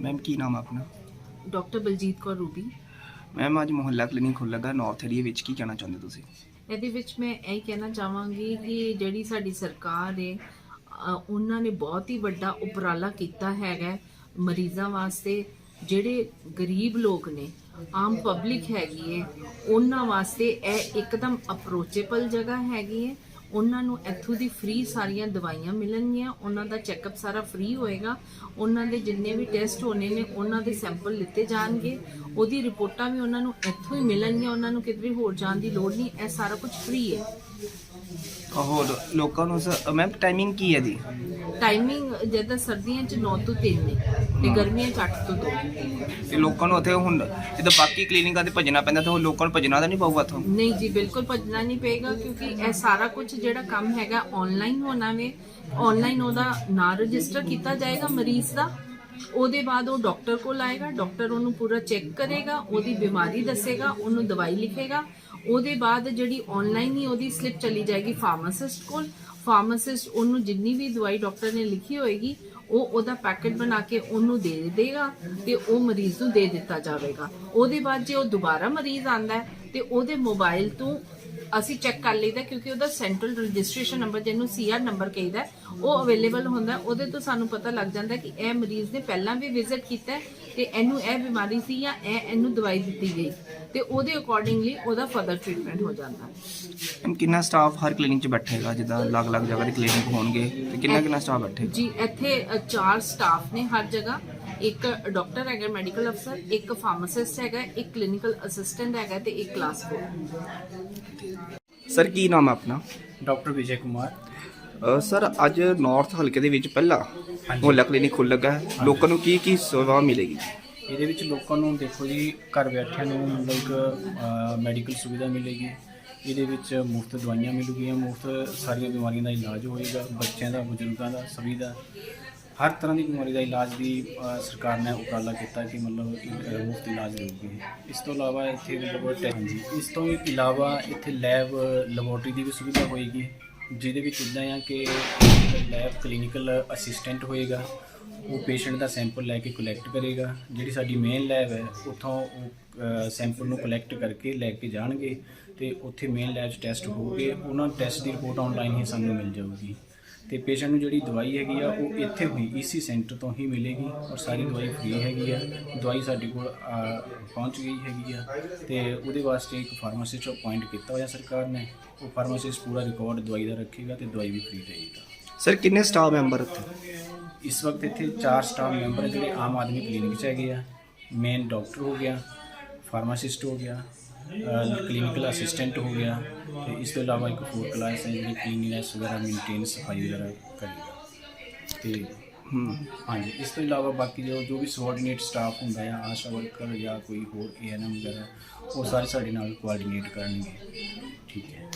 Ma'am ਕੀ ਨਾਮ ਆਪਣਾ? Doctor Baljit Kaur Ruby. Ma'am ਅੱਜ ਮੁਹੱਲਾ ਕਲੀਨਿਕ ਖੁੱਲ੍ਹੇਗਾ ਨਾਰਥ ਏਰੀਆ ਵਿੱਚ ਕੀ ਕਹਿਣਾ ਚਾਹੁੰਦੇ ਤੁਸੀਂ? ਇਹਦੇ ਵਿੱਚ ਮੈਂ ਇਹ ਕਹਿਣਾ ਚਾਹਾਂਗੀ ਕਿ ਜਿਹੜੀ ਸਾਡੀ ਸਰਕਾਰ ਹੈ ਅ, ਉਹਨਾਂ ਨੇ ਬਹੁਤ ਹੀ ਵੱਡਾ ਉਪਰਾਲਾ ਕੀਤਾ ਹੈਗਾ ਮਰੀਜ਼ਾਂ ਵਾਸਤੇ। ਜਿਹੜੇ ਗਰੀਬ ਲੋਕ ਨੇ ਆਮ ਪਬਲਿਕ ਹੈਗੀ ਹੈ ਉਹਨਾਂ ਵਾਸਤੇ ਇਹ ਇੱਕਦਮ ਅਪਰੋਚੇਬਲ ਜਗ੍ਹਾ ਹੈਗੀ ਹੈ ਉਹਨਾਂ ਨੂੰ ਇੱਥੋਂ ਦੀ ਫ੍ਰੀ ਸਾਰੀਆਂ ਦਵਾਈਆਂ ਮਿਲਣਗੀਆਂ ਉਹਨਾਂ ਦਾ ਚੈੱਕਅਪ ਸਾਰਾ ਫ੍ਰੀ ਹੋਏਗਾ। ਉਹਨਾਂ ਦੇ ਜਿੰਨੇ ਵੀ ਟੈਸਟ ਹੋਣੇ ਨੇ ਉਹਨਾਂ ਦੇ ਸੈਂਪਲ ਲਿੱਤੇ ਜਾਣਗੇ। ਉਹਦੀ ਰਿਪੋਰਟਾਂ ਵੀ ਉਹਨਾਂ ਨੂੰ ਇੱਥੋਂ ਹੀ ਮਿਲਣਗੀਆਂ ਉਹਨਾਂ ਨੂੰ ਕਿਤੇ ਹੋਰ ਜਾਣ ਦੀ ਲੋੜ ਨਹੀਂ ਇਹ ਸਾਰਾ ਕੁਝ ਫ੍ਰੀ ਹੈ। ਹੋਰ ਲੋਕਾਂ ਨੂੰ ਮੈਮ ਟਾਈਮਿੰਗ ਕੀ ਹੈ ਜੀ ਟਾਈਮਿੰਗ ਜਦੋਂ ਸਰਦੀਆਂ 'ਚ 9 ਤੋਂ 3 ਨੇ ਤੇ ਗਰਮੀਆਂ 'ਚ 8 ਤੋਂ 2 ਤੇ ਲੋਕਾਂ ਨੂੰ ਉੱਥੇ ਹੁਣ ਜਿੱਦਾਂ ਬਾਕੀ ਕਲੀਨਿਕਾਂ ਤੇ ਭੱਜਣਾ ਪੈਂਦਾ ਤੇ ਉਹ ਲੋਕਾਂ ਨੂੰ ਭੱਜਣਾ ਤਾਂ ਨਹੀਂ ਪਊਗਾ ਇੱਥੋਂ? ਨਹੀਂ ਜੀ ਬਿਲਕੁਲ ਭੱਜਣਾ ਨਹੀਂ ਪਏਗਾ ਕਿਉਂਕਿ ਇਹ ਸਾਰਾ ਕੁਝ ਜਿਹੜਾ ਕੰਮ ਹੈਗਾ ਆਨਲਾਈਨ ਹੋਣਾ ਵੇ ਆਨਲਾਈਨ ਉਹਦਾ ਨਾਂ ਰਜਿਸਟਰ ਕੀਤਾ ਜਾਏਗਾ ਮਰੀਜ਼ ਦਾ। ਉਹਦੇ ਬਾਅਦ ਉਹ ਡਾਕਟਰ ਕੋਲ ਆਏਗਾ ਡਾਕਟਰ ਉਹਨੂੰ ਪੂਰਾ ਚੈੱਕ ਕਰੇਗਾ, ਉਹਦੀ ਬਿਮਾਰੀ ਦੱਸੇਗਾ, ਉਹਨੂੰ ਦਵਾਈ ਲਿਖੇਗਾ। ਉਹਦੇ ਬਾਅਦ ਜਿਹੜੀ ਆਨਲਾਈਨ ਹੀ ਉਹਦੀ ਸਲਿੱਪ ਚਲੀ ਜਾਏਗੀ ਫਾਰਮਾਸਿਸਟ ਕੋਲ। ਫਾਰਮਾਸਿਸਟ ਉਹਨੂੰ ਜਿੰਨੀ ਵੀ ਦਵਾਈ ਡਾਕਟਰ ਨੇ ਲਿਖੀ ਹੋਏਗੀ, ਉਹ ਉਹਦਾ ਪੈਕੇਟ ਬਣਾ ਕੇ ਉਹਨੂੰ ਦੇ ਦੇਗਾ ਤੇ ਉਹ ਮਰੀਜ਼ ਨੂੰ ਦੇ ਦਿੱਤਾ ਜਾਵੇਗਾ। ਉਹਦੇ ਬਾਅਦ ਜੇ ਉਹ ਦੁਬਾਰਾ ਮਰੀਜ਼ ਆਂਦਾ ਤੇ ਉਹਦੇ ਮੋਬਾਈਲ ਤੋਂ ਅਸੀਂ ਚੈੱਕ ਕਰ ਲਈਦਾ ਕਿਉਂਕਿ ਉਹਦਾ ਸੈਂਟਰਲ ਰਜਿਸਟ੍ਰੇਸ਼ਨ ਨੰਬਰ ਜਿਹਨੂੰ ਸੀਆਰ ਨੰਬਰ ਕਹੀਦਾ ਉਹ ਅਵੇਲੇਬਲ ਹੁੰਦਾ। ਉਹਦੇ ਤੋਂ ਸਾਨੂੰ ਪਤਾ ਲੱਗ ਜਾਂਦਾ ਕਿ ਇਹ ਮਰੀਜ਼ ਨੇ ਪਹਿਲਾਂ ਵੀ ਵਿਜ਼ਿਟ ਕੀਤਾ ਹੈ ਤੇ ਇਹਨੂੰ ਇਹ ਬਿਮਾਰੀ ਸੀ ਜਾਂ ਇਹ ਇਹਨੂੰ ਦਵਾਈ ਦਿੱਤੀ ਗਈ। ਤੇ ਉਹਦੇ ਅਕੋਰਡਿੰਗਲੀ ਉਹਦਾ ਫਰਦਰ ਟ੍ਰੀਟਮੈਂਟ ਹੋ ਜਾਂਦਾ। ਹੈ ਮੈਮ ਕਿੰਨਾ ਸਟਾਫ ਹਰ ਕਲੀਨਿਕ 'ਚ ਬੈਠੇਗਾ ਜਿੱਦਾਂ ਅਲੱਗ-ਅਲੱਗ ਜਗ੍ਹਾ ਦੇ ਕਲੀਨਿਕ ਹੋਣਗੇ ਤੇ ਕਿੰਨਾ ਕਿੰਨਾ ਸਟਾਫ ਬੈਠੇਗਾ? ਜੀ ਇੱਥੇ ਅ, ਚਾਰ ਸਟਾਫ ਨੇ ਹਰ ਜਗ੍ਹਾ। ਇੱਕ ਡਾਕਟਰ ਹੈਗਾ ਮੈਡੀਕਲ ਅਫਸਰ ਇੱਕ ਫਾਰਮਾਸਿਸਟ ਹੈਗਾ ਇੱਕ ਕਲੀਨਿਕਲ ਅਸਿਸਟੈਂਟ ਹੈਗਾ ਤੇ ਇੱਕ ਕਲਾਸ 4 ਸਰ ਕੀ ਨਾਮ ਹੈ ਆਪਣਾ? ਡਾਕਟਰ ਵਿਜੇ ਕੁਮਾਰ। ਸਰ ਅੱਜ ਨਾਰਥ ਹਲਕੇ ਦੇ ਵਿੱਚ ਪਹਿਲਾ ਮੁਹੱਲਾ ਕਲੀਨਿਕ ਖੁੱਲ੍ਹੇਗਾ ਲੋਕਾਂ ਨੂੰ ਕੀ ਕੀ ਸੇਵਾ ਮਿਲੇਗੀ? ਇਹਦੇ ਵਿੱਚ ਲੋਕਾਂ ਨੂੰ ਦੇਖੋ ਜੀ ਘਰ ਬੈਠਿਆਂ ਨੂੰ ਮਤਲਬ ਇੱਕ ਮੈਡੀਕਲ ਸੁਵਿਧਾ ਮਿਲੇਗੀ। ਇਹਦੇ ਵਿੱਚ ਮੁਫਤ ਦਵਾਈਆਂ ਮਿਲੂਗੀਆਂ ਮੁਫਤ ਸਾਰੀਆਂ ਬਿਮਾਰੀਆਂ ਦਾ ਇਲਾਜ ਹੋਏਗਾ ਬੱਚਿਆਂ ਦਾ ਬਜ਼ੁਰਗਾਂ ਦਾ ਸਭੀ ਦਾ। ਹਰ ਤਰ੍ਹਾਂ ਦੀ ਬਿਮਾਰੀ ਦਾ ਇਲਾਜ ਵੀ ਅ, ਸਰਕਾਰ ਨੇ ਉਪਰਾਲਾ ਕੀਤਾ ਕਿ ਮਤਲਬ ਇੱਕ ਮੁਫਤ ਇਲਾਜ ਦੇਊਗੀ ਇਸ ਤੋਂ ਇਲਾਵਾ ਇੱਥੇ ਮਤਲਬ ਟੈ- ਹਾਂਜੀ ਇਸ ਤੋਂ ਇਲਾਵਾ ਇੱਥੇ ਲੈਬ ਲੈਬੋਰਟਰੀ ਦੀ ਵੀ ਸੁਵਿਧਾ ਹੋਏਗੀ ਜਿਹਦੇ ਵਿੱਚ ਇਦਾਂ ਆ ਕਿ ਲੈਬ ਕਲੀਨਿਕਲ ਅਸਿਸਟੈਂਟ ਹੋਏਗਾ ਉਹ ਪੇਸ਼ੈਂਟ ਦਾ ਸੈਂਪਲ ਲੈ ਕੇ ਕਲੈਕਟ ਕਰੇਗਾ ਜਿਹੜੀ ਸਾਡੀ ਮੇਨ ਲੈਬ ਹੈ ਉੱਥੋਂ ਉਹ ਸੈਂਪਲ ਨੂੰ ਕਲੈਕਟ ਕਰਕੇ ਲੈ ਕੇ ਜਾਣਗੇ ਤੇ ਉੱਥੇ ਮੇਨ ਲੈਬ 'ਚ ਟੈਸਟ ਹੋਊਗੇ ਉਹਨਾਂ ਟੈਸਟ ਦੀ ਰਿਪੋਰਟ ਆਨਲਾਈਨ ਹੀ ਸਾਨੂੰ ਮਿਲ ਜਾਊਗੀ। ਤੇ ਪੇਸ਼ੈਂਟ ਨੂੰ ਜਿਹੜੀ ਦਵਾਈ ਹੈਗੀ ਆ ਉਹ ਇੱਥੇ ਹੋਈ ਇਸੀ ਸੈਂਟਰ ਤੋਂ ਹੀ ਮਿਲੇਗੀ ਔਰ ਸਾਰੀ ਦਵਾਈ ਫ੍ਰੀ ਹੈਗੀ ਆ। ਦਵਾਈ ਸਾਡੇ ਕੋਲ ਪਹੁੰਚ ਗਈ ਹੈਗੀ ਆ ਤੇ ਉਹਦੇ ਵਾਸਤੇ ਇੱਕ ਫਾਰਮਾਸਿਸਟ ਅਪਾਇੰਟ ਕੀਤਾ ਹੋਇਆ ਸਰਕਾਰ ਨੇ। ਉਹ ਫਾਰਮਾਸਿਸਟ ਪੂਰਾ ਰਿਕਾਰਡ ਦਵਾਈ ਦਾ ਰੱਖੇਗਾ ਤੇ ਦਵਾਈ ਵੀ ਫ੍ਰੀ ਦੇਵੇਗਾ ਸਰ ਕਿੰਨੇ ਸਟਾਫ ਮੈਂਬਰ ਇੱਥੇ? ਇਸ ਵਕਤ ਇੱਥੇ ਚਾਰ ਸਟਾਫ ਮੈਂਬਰ ਜਿਹੜੇ ਆਮ ਆਦਮੀ ਕਲੀਨਿਕ 'ਚ ਹੈਗੇ ਆ। ਮੇਨ ਡਾਕਟਰ ਹੋ ਗਿਆ ਫਾਰਮਾਸਿਸਟ ਹੋ ਗਿਆ ਕਲੀਨਿਕਲ ਅਸਿਸਟੈਂਟ ਹੋ ਗਿਆ ਤੇ ਇਸ ਤੋਂ ਇਲਾਵਾ ਇੱਕ ਫੂਡ ਕਲਾਸ ਹੈ ਜਿਹੜੀ ਕਲੀਨਿਨੈਸ ਵਗੈਰਾ ਮੇਨਟੇਨ ਸਫ਼ਾਈ ਵਗੈਰਾ ਕਰੇਗਾ। ਤੇ ਹੂੰ। ਹਾਂਜੀ ਇਸ ਤੋਂ ਇਲਾਵਾ ਬਾਕੀ ਜੋ ਜੋ ਵੀ ਸਬਆਰਡੀਨੇਟ ਸਟਾਫ ਹੁੰਦਾ ਹੈ ਆਸ਼ਾ ਵਰਕਰ ਜਾਂ ਕੋਈ ਹੋਰ ਏਐਨਐਮ ਵਗੈਰਾ ਉਹ ਸਾਰੇ ਸਾਡੇ ਨਾਲ ਕੋਆਰਡੀਨੇਟ ਕਰਨਗੇ। ਠੀਕ ਹੈ।